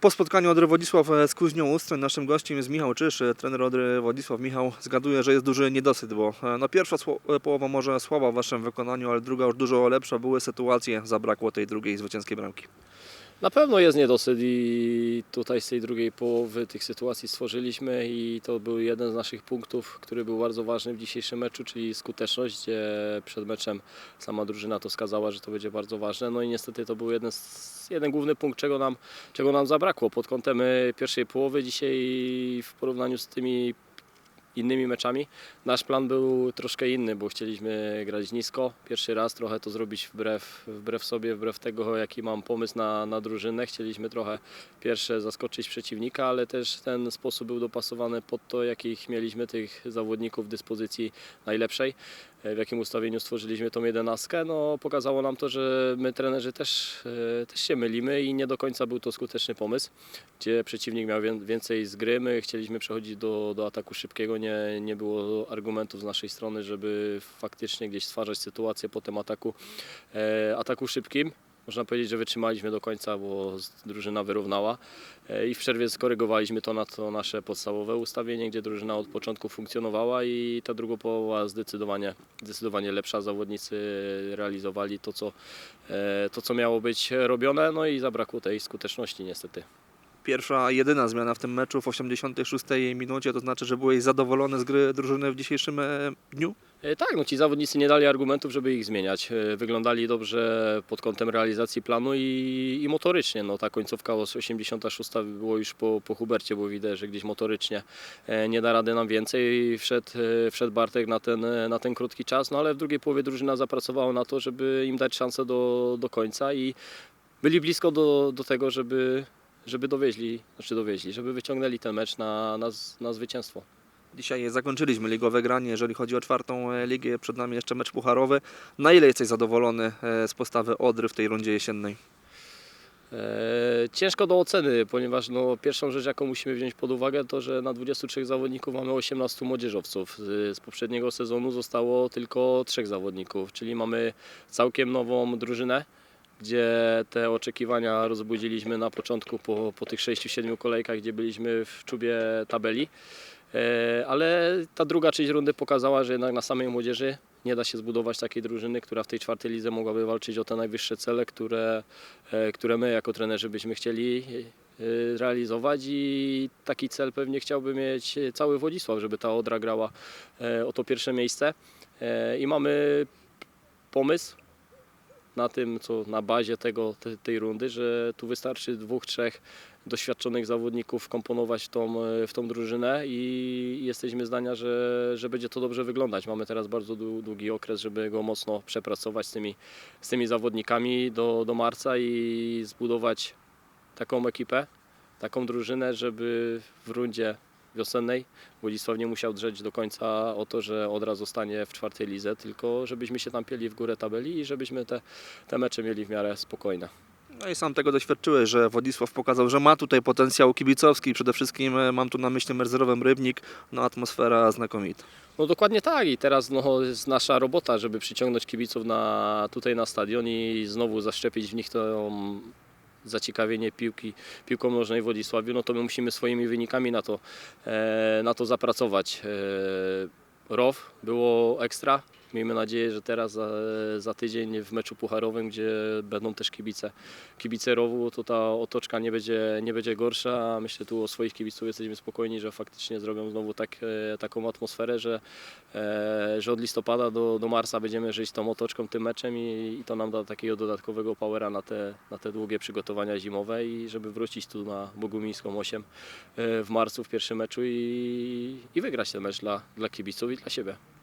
Po spotkaniu Odry Władysław e, z Kuźnią Ustroń naszym gościem jest Michał Czysz, e, trener Odry Władysław. Michał zgaduje, że jest duży niedosyt, bo e, no pierwsza połowa może słaba w waszym wykonaniu, ale druga już dużo lepsza. Były sytuacje, zabrakło tej drugiej zwycięskiej bramki. Na pewno jest niedosyt i tutaj z tej drugiej połowy tych sytuacji stworzyliśmy i to był jeden z naszych punktów, który był bardzo ważny w dzisiejszym meczu, czyli skuteczność, gdzie przed meczem sama drużyna to wskazała, że to będzie bardzo ważne. No i niestety to był jeden, jeden główny punkt, czego nam, czego nam zabrakło pod kątem e, pierwszej połowy. Dzisiaj w porównaniu z tymi innymi meczami. Nasz plan był troszkę inny, bo chcieliśmy grać nisko. Pierwszy raz trochę to zrobić wbrew, wbrew sobie, wbrew tego, jaki mam pomysł na, na drużynę. Chcieliśmy trochę pierwsze zaskoczyć przeciwnika, ale też ten sposób był dopasowany pod to, jakich mieliśmy tych zawodników dyspozycji najlepszej. W jakim ustawieniu stworzyliśmy tą jedenastkę, no pokazało nam to, że my trenerzy też, e, też się mylimy i nie do końca był to skuteczny pomysł, gdzie przeciwnik miał wię- więcej z gry, my chcieliśmy przechodzić do, do ataku szybkiego, nie, nie było argumentów z naszej strony, żeby faktycznie gdzieś stwarzać sytuację po tym ataku, e, ataku szybkim. Można powiedzieć, że wytrzymaliśmy do końca, bo drużyna wyrównała E, i w przerwie skorygowaliśmy to na to nasze podstawowe ustawienie, gdzie drużyna od początku funkcjonowała i ta druga połowa zdecydowanie, zdecydowanie lepsza. Zawodnicy realizowali to co, e, to, co miało być robione, no i zabrakło tej skuteczności niestety. Pierwsza, jedyna zmiana w tym meczu w 86 minucie, to znaczy, że byłeś zadowolony z gry drużyny w dzisiejszym e, dniu? E, Tak, no ci zawodnicy nie dali argumentów, żeby ich zmieniać. E, Wyglądali dobrze pod kątem realizacji planu i, i motorycznie. No, ta końcówka z 86 było już po, po Hubercie, bo widać, że gdzieś motorycznie nie da rady nam więcej. Wszedł, wszedł Bartek na ten, na ten krótki czas, no ale w drugiej połowie drużyna zapracowała na to, żeby im dać szansę do, do końca i byli blisko do, do tego, żeby, żeby dowieźli, znaczy dowieźli, żeby wyciągnęli ten mecz na, na, na zwycięstwo. Dzisiaj zakończyliśmy ligowe granie, jeżeli chodzi o czwartą e, ligę, przed nami jeszcze mecz pucharowy. Na ile jesteś zadowolony e, z postawy Odry w tej rundzie jesiennej? E, Ciężko do oceny, ponieważ no, pierwszą rzecz, jaką musimy wziąć pod uwagę, to że na 23 zawodników mamy 18 młodzieżowców. Z, z poprzedniego sezonu zostało tylko trzech zawodników, czyli mamy całkiem nową drużynę, gdzie te oczekiwania rozbudziliśmy na początku po, po tych 6-7 kolejkach, gdzie byliśmy w czubie tabeli. E, Ale ta druga część rundy pokazała, że jednak na samej młodzieży nie da się zbudować takiej drużyny, która w tej czwartej lidze mogłaby walczyć o te najwyższe cele, które, e, które my jako trenerzy byśmy chcieli e, realizować i taki cel pewnie chciałby mieć cały Władysław, żeby ta Odra grała o to pierwsze miejsce i mamy pomysł na tym, co na bazie tego, te, tej rundy, że tu wystarczy dwóch, trzech doświadczonych zawodników wkomponować w tą, e, w tą drużynę i jesteśmy zdania, że, że będzie to dobrze wyglądać. Mamy teraz bardzo dłu- długi okres, żeby go mocno przepracować z tymi, z tymi zawodnikami do, do marca i zbudować taką ekipę, taką drużynę, żeby w rundzie wiosennej Władysław nie musiał drzeć do końca o to, że Odra zostanie w czwartej lidze, tylko żebyśmy się tam pieli w górę tabeli i żebyśmy te, te mecze mieli w miarę spokojne. No i sam tego doświadczyłeś, że Władysław pokazał, że ma tutaj potencjał kibicowski. Przede wszystkim e, mam tu na myśli Merzerowem Rybnik, no atmosfera znakomita. No dokładnie tak i teraz no, jest nasza robota, żeby przyciągnąć kibiców na, tutaj na stadion i znowu zaszczepić w nich to zaciekawienie piłki, piłką nożnej w Władysławiu, no to my musimy swoimi wynikami na to, e, na to zapracować. E, ROW było ekstra. Miejmy nadzieję, że teraz za, za tydzień w meczu pucharowym, gdzie będą też kibice, kibice ROW-u, to ta otoczka nie będzie, nie będzie gorsza. Myślę tu o swoich kibiców jesteśmy spokojni, że faktycznie zrobią znowu tak, e, taką atmosferę, że, e, że od listopada do, do marca będziemy żyć tą otoczką, tym meczem i, i to nam da takiego dodatkowego powera na te, na te długie przygotowania zimowe i żeby wrócić tu na Bogumińską 8 e, w marcu w pierwszym meczu i, i wygrać ten mecz dla, dla kibiców i dla siebie.